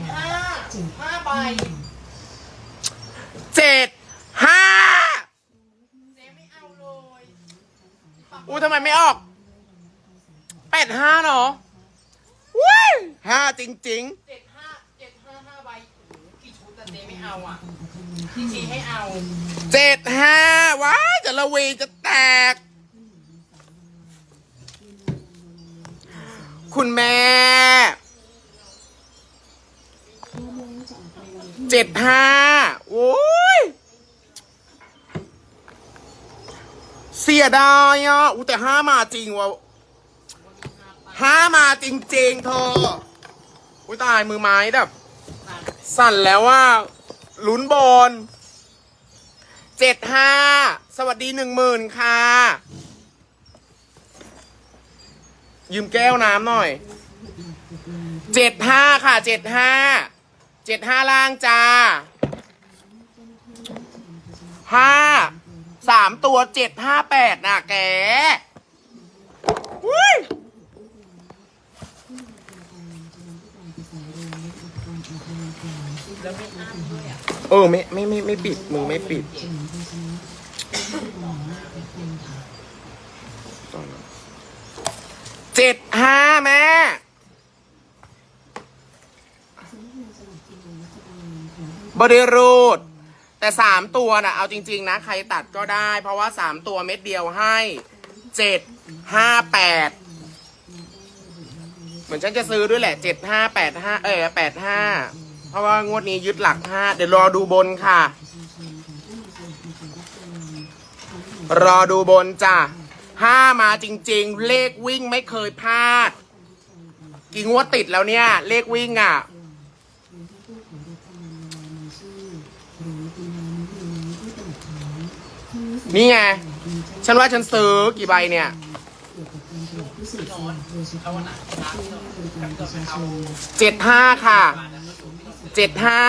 ดห้าห้าใบเจ็ดห้าเจ๊ไม่เอาเลยอู้ทำไมไม่ออกแปดห้าเนาะว้ายห้าจริง เจ็ดห้าเจ็ดห้าห้าใบโอ้โหกี่ชุดแต่เจ๊ไม่เอาอะที่ชี้ให้เอาๆเจ็ดห้าว้ายจะละเวจะแตก คุณแม่ เจ็ดห้าโอ้ย เสียดายอะอู้แต่ห้ามาจริงว่ะห้ามาจริงๆเธออุ้ยตายมือไม้แบบ สั่นแล้วว่าลุ้นบอลเจ็ดห้าสวัสดีหนึ่งหมื่นค่ะ ยืมแก้วน้ำหน่อยเจ็ดห้าค่ะเจ็ดห้า เจ็ดห้าล่างจ้าห้าสามตัวเจ็ดห้าแปดน่ะแกอุ้ยแล้วไม่อ้ามด้วยอะเออไม่ไม่ไม่ไม่ปิดมือไม่ปิดเจ็ดห้าแม่ บริรูดแต่สามตัวนะเอาจริง ๆ นะ ใครตัดก็ได้ เพราะว่าสามตัวเม็ดเดียวให้เจ็ดห้าแปดเหมือนฉันจะซื้อด้วยแหละเจ็ดห้าแปดห้าเออแปดห้าเพราะว่างวดนี้ยึดหลักห้าเดี๋ยวรอดูบนค่ะ รอดูบนจ้ะห้ามาจริง ๆ เลขวิ่งไม่เคยพลาด กี่งวดติดแล้วเนี่ย เลขวิ่งอะ นี่ไง ฉันว่าฉันซื้อกี่ใบเนี่ย เจ็ดห้าค่ะ เจ็ดห้า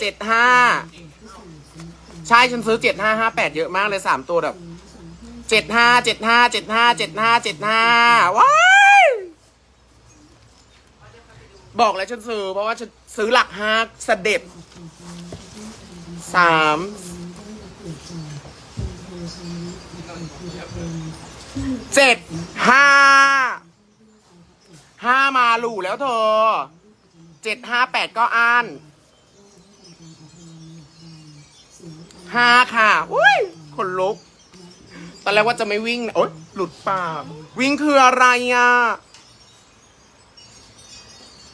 เจ็ดห้า ใช่ ฉันซื้อเจ็ดห้าห้าแปดเยอะมากเลยสามตัวแบบเจ็ดห้า เจ็ดห้า เจ็ดห้า เจ็ดห้า เจ็ดห้า ว้าย บอกแล้วฉันซื้อ เพราะว่าฉันซื้อหลักห้าเสด็จสาม เจ็ดห้าห้ามาหลู่แล้วเธอเจ็ดห้าแปดก็อ่านห้าค่ะอุ้ยคนลุก ตอนแรกว่าจะไม่วิ่งนะโอ๊ยหลุดปากวิ่งคืออะไรอะ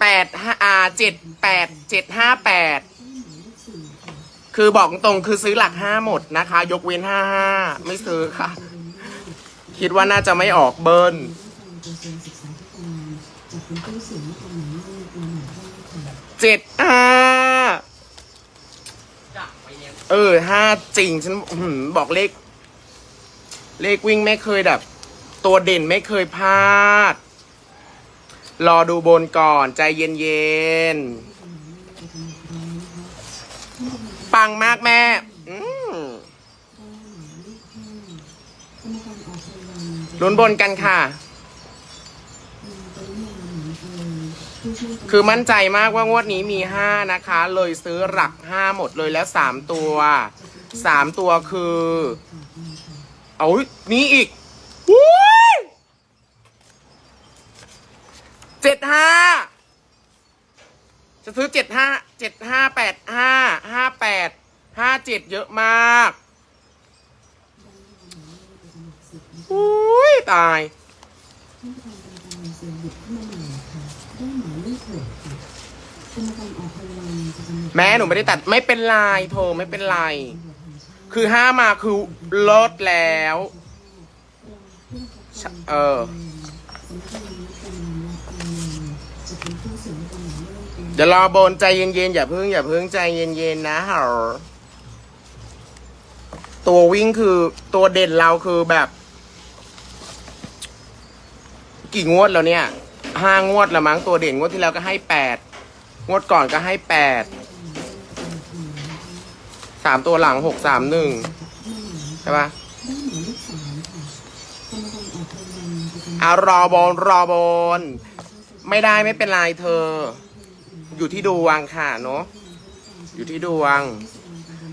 แปดห้าอ่าเจ็ดแปดเจ็ดห้าแปด คือบอกตรงคือซื้อหลักห้าหมดนะคะ ยกเว้นห้าห้าไม่ซื้อค่ะ คิดว่าน่าจะไม่ออกเบิร์นเจ็ดห้าเออห้าจริง ฉันอบอกเลข เลขวิ่งไม่เคยแบบ ตัวเด่นไม่เคยพลาด รอดูบนก่อนใจเย็นๆ ปังมากแม่ อืลุ้นบนกันค่ะ คือมั่นใจมากว่างวดนี้มีห้านะคะ เลยซื้อหลักห้าหมดเลยแล้วสามตัวสามตัวคือ เอานี่อีกเจ็ดห้า จะซื้อเจ็ดห้าเจ็ดห้าแปดห้าห้าแปดห้าเจ็ดเยอะมากอุ้ยตายแม่หนูไม่ได้ตัดไม่เป็นไรโทรไม่เป็นไร คือห้ามาคือลดแล้วชะเออ เดี๋ยวรอโบนใจเย็นๆอย่าพิ่งอย่าพิ่งใจเย็นๆนะฮะตัววิ่งคือตัวเด่นเราคือแบบ กี่งวดแล้วเนี่ยห้างวดล้วมั้งตัวเด่นงวดที่แล้วก็ให้แปดงวดก่อนก็ให้แปดสามตัวหลังหกสามหนึ่งใช่ปะ อารอบอลรอบอลไม่ได้ไม่เป็นไรเธอ อยู่ที่ดวงค่ะเนาะอยู่ที่ดวง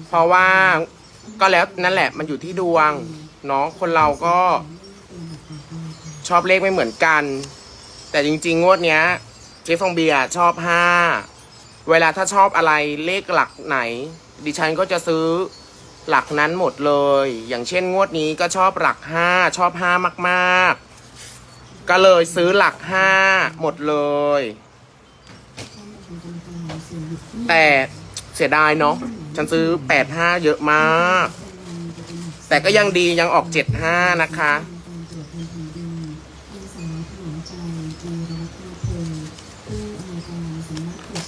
เพราะว่าก็แล้วนั่นแหละ มันอยู่ที่ดวงเนาะคนเราก็ชอบเลขไม่เหมือนกัน แต่จริง ๆ งวดเนี้ยเจ๊ฟองเบียร์ชอบห้าเวลาถ้าชอบอะไรเลขหลักไหน ดิฉันก็จะซื้อหลักนั้นหมดเลย อย่างเช่นงวดนี้ก็ชอบหลักห้าชอบห้ามาก ๆ ก็เลยซื้อหลักห้าหมดเลย แต่เสียดายเนาะฉันซื้อแปดห้าเยอะมาก แต่ก็ยังดียังออกเจ็ดห้านะคะ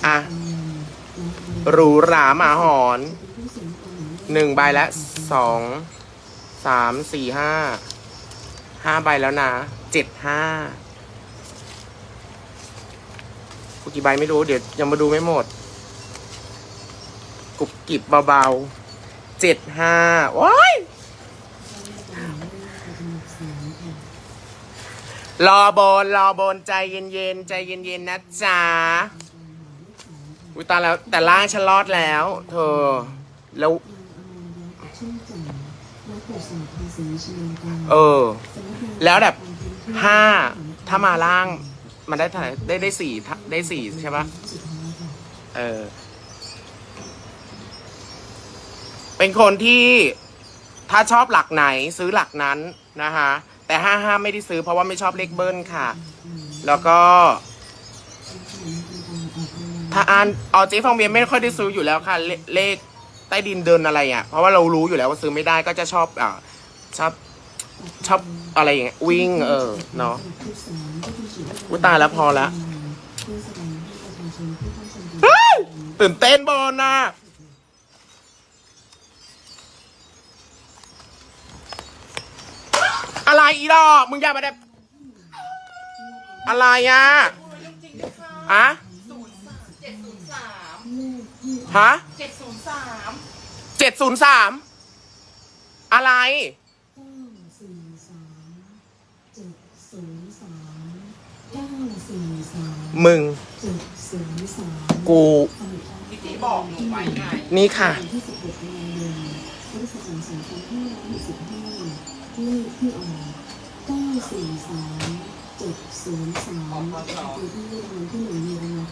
อะหรูหราหมาหอนหนึ่งใบและสองสามสี่ห้าห้าใบแล้วนะ เจ็ดห้ากูกี่ใบไม่รู้ เดี๋ยวยังมาดูไม่หมด กุบกิบเบาๆเจ็ดห้าว้ายรอบนรอบนใจเย็นๆ ใจเย็นๆ นะจ๊ะอุยตาแล้ว แต่ล่างฉันรอดแล้ว เธอ แล้ว เออ แล้วแบบ ห้าถ้ามาล่างมันได้เท่าไหร่ได้ได้สี่ได้สี่ใช่ปะเออ เป็นคนที่ถ้าชอบหลักไหนซื้อหลักนั้นนะคะแต่ห้าห้าไม่ได้ซื้อเพราะว่าไม่ชอบเลขเบิ้ลค่ะ แล้วก็ ถ้าอ่านออเจ๊ฟองเบียไม่ค่อยได้ซื้ออยู่แล้วค่ะเลเลขใต้ดินเดินอะไรอะ เพราะว่าเรารู้อยู่แล้วว่าซื้อไม่ได้ก็จะชอบอ่าชอบชอบ อะไรอย่างเงี้ยวิ่งเออเนาะอุยตายแล้วพอละเฮ้ยตื่นเต้นบอลนะอะไรอีดอกมึงอย่ามาแบบอะไรอะโอ้ยเรื่องจริงนะคะอะศูนย์สามเจ็ดศูนย์สามฮะเจ็ดศูนย์สามเจ็ดศูนย์สามอะไร มึง กูที่เจ๊บอกหนูไว้ไงนี่ค่ะที่16กันยายนพุทธศักราช2565เลขที่ออก943 703คือที่รางวัลที่หนึ่งมีรางวัล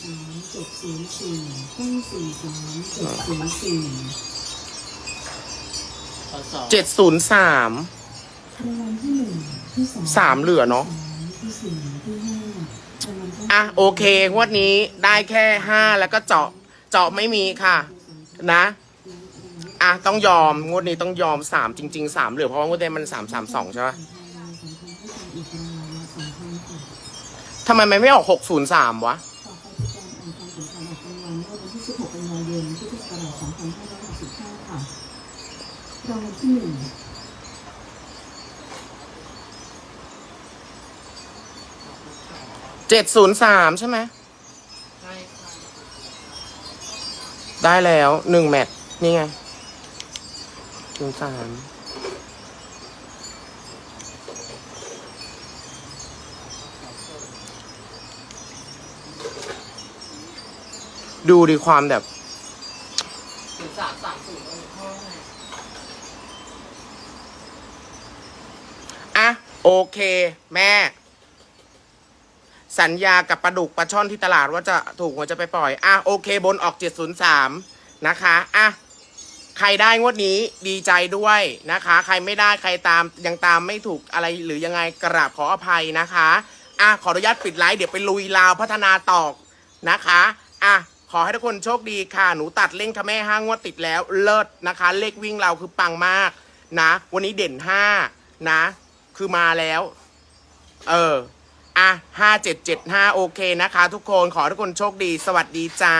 ข้างเคียงรางวัลที่หนึ่งจำนวนสองรางวัลเลขที่ถูกรางวัลคือใช่เมื่อเช้ายังพูดแล้วซื้อ943 702 943 704เจ็ดศูนย์สามรางวัลที่หนึ่งที่สองสามเหลือเนาะที่สี่ที่ห้ารางวัลข้างอะโอเคงวดนี้ได้แค่ห้าแล้วก็เจาะเจาะไม่มีค่ะ นะอะต้องยอมงวดนี้ต้องยอมสามจริงๆสามเหลือเพราะว่างวดนี้มันสามสามสองใช่ปะทำไมมันไม่ออกหกศูนย์สามวะ พุทธศักราช2565ค่ะรางวัลที่หนึ่งเจ็ดศูนย์สามใช่ไหมใช่ค่ะได้แล้วหนึ่งแมตช์นี่ไงศูนย์สามดูดีความแบบ ศูนย์สามสามศูนย์เออพ่อไง อะ โอเค แม่ สัญญากับปลาดุกปลาช่อนที่ตลาดว่าจะถูกหัวจะไปปล่อย อะโอเค บนออก703นย์สามนะคะอะใครได้งวดนี้ดีใจด้วยนะคะ ใครไม่ได้ใครตามยังตามไม่ถูกอะไรหรือยังไงกราบขออภัยนะคะอะขออนุญาตปิดไลฟ์เดี๋ยวไปลุยลาวพัฒนาต่อนะคะอะขอให้ทุกคนโชคดีค่ะ หนูตัดเล่งทำแม่ห้างวดติดแล้วเลิศนะคะ เลขวิ่งเราคือปังมากนะ วันนี้เด่นห้านะ คือมาแล้ว เออ อะห้าเจ็ดเจ็ดห้าโอเคนะคะ ทุกคนขอทุกคนโชคดี สวัสดีจ้า